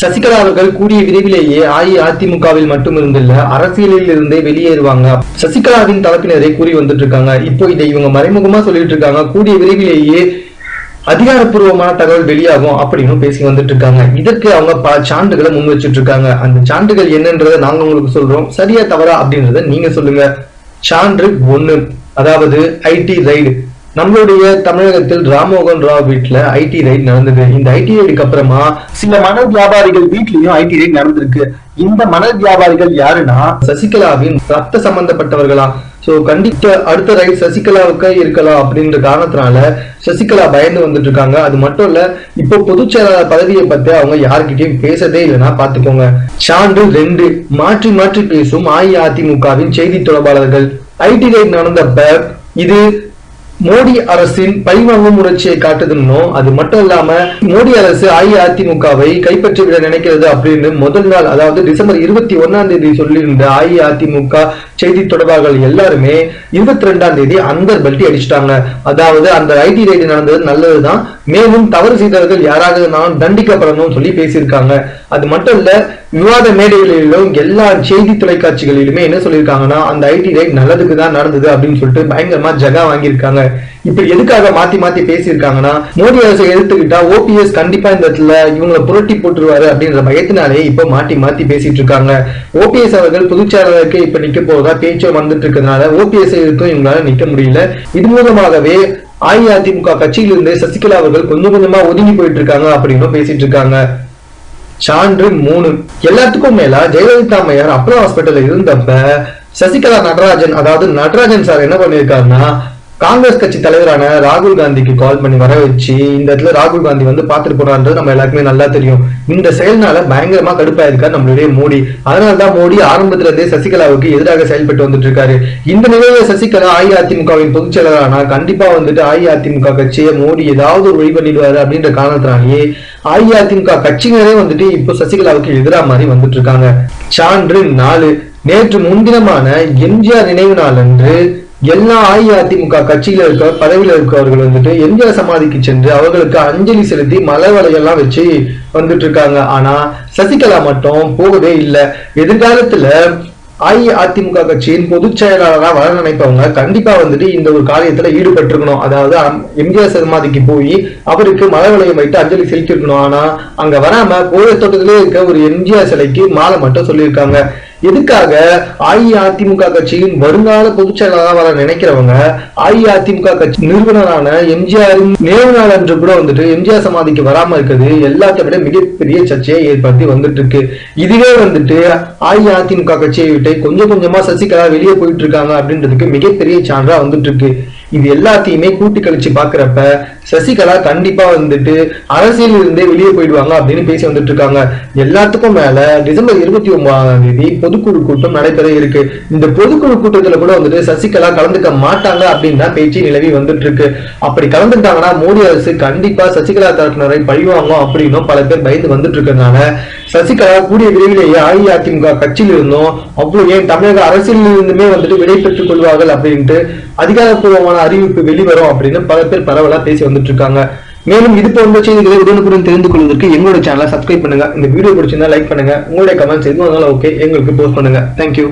சசிகலா அவர்கள் கூடிய விரைவிலேயே அஇஅதிமுகவில் மட்டுமிருந்தில்ல அரசியலில் இருந்தே வெளியேறுவாங்க. சசிகலாவின் தரப்பினரை கூறி வந்துட்டு இருக்காங்க இப்போ இதை இவங்க மறைமுகமா சொல்லிட்டு இருக்காங்க கூடிய விரைவிலேயே அதிகாரப்பூர்வமான தகவல் வெளியாகும் அப்படின்னு பேசி வந்துட்டு இருக்காங்க இதற்கு அவங்க பல சான்றுகளை முன் வச்சுட்டு இருக்காங்க அந்த சான்றுகள் என்னன்றதை நாங்க உங்களுக்கு சொல்றோம். சரியா தவறா அப்படின்றத நீங்க சொல்லுங்க. சான்று ஒண்ணு. அதாவது ஐடி ரைடு நம்மளுடைய தமிழகத்தில் ராம்மோகன் ராவ் வீட்ல ஐடி ரைட் நடந்தது. இந்த ஐடி ரைடுக்கு அப்புறமா சில மணல் வியாபாரிகள் வீட்லயும் ஐடி ரைட் நடந்திருக்கு. இந்த மணல் வியாபாரிகள் யாருன்னா சசிகலாவின் ரத்த சம்பந்தப்பட்டவர்களா? சோ கண்டிப்பா அடுத்த ரைட் சசிகலாவுக்கு இருக்கலாம் அப்படின்ற காரணத்தினால சசிகலா பயந்து வந்துட்டு இருக்காங்க அது மட்டும் இல்ல இப்போ பொதுச் செயலாளர் பதவியை பத்தி அவங்க யாருக்கிட்டையும் பேசதே இல்லைன்னா பாத்துக்கோங்க. சான்று ரெண்டு. மாற்றி மாற்றி பேசும் அஇஅதிமுகவின் செய்தி தொடர்பாளர்கள். ஐடி ரைட் நடந்தப்ப இது மோடி அரசின் பழிவாங்கும் உணர்ச்சியை காட்டுதுன்னும் அது மட்டும் இல்லாம மோடி அரசு அஇஅதிமுகவை கைப்பற்றி விட நினைக்கிறது அப்படின்னு முதல் நாள் அதாவது டிசம்பர் இருபத்தி ஒன்னாம் தேதி சொல்லியிருந்த அஇஅதிமுக செய்தி தொடர்பாளர்கள் எல்லாருமே இருபத்தி ரெண்டாம் தேதி அந்தர் பல்ட்டி அடிச்சிட்டாங்க. அதாவது அந்த ஐடி ரைடு நடந்தது நல்லதுதான். மேலும் தவறு செய்தவர்கள் யாராக இருந்தாலும் தண்டிக்கப்படணும்னு சொல்லி பேசியிருக்காங்க. அது மட்டும் இல்ல விவாத மேடைகளிலும் எல்லா செய்தி தொலைக்காட்சிகளிலுமே என்ன சொல்லியிருக்காங்கன்னா அந்த ஐடி ரைட் நல்லதுக்கு தான் நடந்தது அப்படின்னு சொல்லிட்டு பயங்கரமா ஜகா வாங்கியிருக்காங்க. இப்படி எதுக்காக மாத்தி மாத்தி பேசியிருக்காங்கன்னா மோடி அரசை எதிர்த்துக்கிட்டா ஓபிஎஸ் கண்டிப்பா இந்த இடத்துல இவங்களை புரட்டி போட்டுருவாரு அப்படின்ற பயத்தினாலே இப்ப மாத்தி மாத்தி பேசிட்டு இருக்காங்க ஓபிஎஸ் அவர்கள் பொதுச்செயலாளருக்கு இப்ப நிக்க போறதா பேச்சு வந்துட்டு இருக்கிறதுனால ஓபிஎஸ் எதிர்த்தும் இவங்களால நிக்க முடியல. இது மூலமாகவே அஇஅதிமுக கட்சியிலிருந்து சசிகலா அவர்கள் கொஞ்சம் கொஞ்சமா ஒதுங்கி போயிட்டு இருக்காங்க அப்படின்னு பேசிட்டு இருக்காங்க சான்று மூணு. எல்லாத்துக்கும் மேல ஜெயலலிதா அம்மையார் அப்பலோ ஹாஸ்பிட்டல்ல இருந்தப்ப சசிகலா நடராஜன் அதாவது நடராஜன் சார் என்ன பண்ணிருக்காருன்னா காங்கிரஸ் கட்சி தலைவரான ராகுல் காந்திக்கு கால் பண்ணி வர வச்சு இந்த இடத்துல ராகுல் காந்தி வந்து பாத்துட்டு போறான்றது நம்ம எல்லாருக்குமே நல்லா தெரியும். இந்த செயல்னால பயங்கரமா கடுப்பாயிருக்காரு நம்மளுடைய மோடி. அதனாலதான் மோடி ஆரம்பத்துல இருந்தே சசிகலாவுக்கு எதிராக செயல்பட்டு வந்துட்டு இருக்காரு. இந்த நிலையில சசிகலா அஇஅதிமுகவின் பொதுச் செயலரானா கண்டிப்பா வந்துட்டு அஇஅதிமுக கட்சியை மோடி ஏதாவது ஒரு வழி பண்ணிடுவாரு அப்படின்ற காரணத்தினாலேயே அஇஅதிமுக கட்சியினரே வந்துட்டு இப்போ சசிகலாவுக்கு எதிராக மாதிரி வந்துட்டு இருக்காங்க. சான்று நாலு. நேற்று முன்தினமான எம்ஜிஆர் நினைவு நாள் அன்று எல்லா அஇஅதிமுக கட்சியில இருக்க பதவியில இருக்கவர்கள் வந்துட்டு எம்ஜிஆர் சமாதிக்கு சென்று அவர்களுக்கு அஞ்சலி செலுத்தி மலர்வலையெல்லாம் வச்சு வந்துட்டு இருக்காங்க. ஆனா சசிகலா மட்டும் போகவே இல்லை. எதிர்காலத்துல அஇஅதிமுக கட்சியின் பொதுச் செயலாளராக வர நினைப்பவங்க கண்டிப்பா வந்துட்டு இந்த ஒரு காரியத்துல ஈடுபட்டிருக்கணும். அதாவது அம்- எம்ஜிஆர் சமாதிக்கு போய் அவருக்கு மலைவலையை வளையம் வைத்து அஞ்சலி செலுத்திருக்கணும் ஆனா அங்க வராம கோயில் தோட்டத்திலே இருக்க ஒரு எம்ஜிஆர் சிலைக்கு மாலை மட்டும் சொல்லியிருக்காங்க. எதுக்காக அஇஅதிமுக கட்சியின் வருங்கால பொதுச் செயலாளராக வர நினைக்கிறவங்க அஇஅதிமுக கட்சி நிறுவனரான எம்ஜிஆரின் நேரு நாள் அன்று கூட வந்துட்டு எம்ஜிஆர் சமாதிக்கு வராம இருக்கிறது எல்லாத்தை விட மிகப்பெரிய சர்ச்சையை ஏற்படுத்தி வந்துட்டு இருக்கு இதுவே வந்துட்டு அஇஅதிமுக கட்சியை விட்டு கொஞ்சம் கொஞ்சமா சசிகலா வெளியே போயிட்டு இருக்காங்க அப்படின்றதுக்கு மிகப்பெரிய சான்றா வந்துட்டு இருக்கு இது எல்லாத்தையுமே கூட்டி கழிச்சு பாக்குறப்ப சசிகலா கண்டிப்பா வந்துட்டு அரசியல் இருந்தே வெளியே போயிடுவாங்க அப்படின்னு பேசி வந்துட்டு இருக்காங்க எல்லாத்துக்கும் மேல டிசம்பர் இருபத்தி ஒன்பதாம் தேதி பொதுக்குழு கூட்டம் நடைபெற இருக்கு. இந்த பொதுக்குழு கூட்டத்துல கூட வந்துட்டு சசிகலா கலந்துக்க மாட்டாங்க அப்படின்னு தான் பேச்சு நிலவி வந்துட்டு இருக்கு அப்படி கலந்துட்டாங்கன்னா மோடி அரசு கண்டிப்பா சசிகலா தரப்பினரை பழிவாங்கும் அப்படின்னும் பல பேர் பயந்து வந்துட்டு இருக்கனால சசிகலா கூடிய விரைவிலேயே அஇஅதிமுக கட்சியில் இருந்தும் அவ்வளவு ஏன் தமிழக அரசியலில் இருந்துமே வந்துட்டு விடை பெற்றுக் கொள்வார்கள் அப்படின்ட்டு அதிகாரப்பூர்வமான அறிவிப்பு வெளிவரும் அப்படின்னு பல பேர் பரவலா பேசி வந்துட்டு இருக்காங்க மேலும் இது போன்ற செய்திகளை உடனுக்குடன் தெரிந்து கொள்வதற்கு எங்களோட சேனலை சப்ஸ்கிரைப் பண்ணுங்க. இந்த வீடியோ பிடிச்சிருந்தா லைக் பண்ணுங்க. உங்களுடைய கமெண்ட்ஸ் எதுவும் இருந்தாலும் ஓகே எங்களுக்கு போஸ்ட் பண்ணுங்க. தேங்க்யூ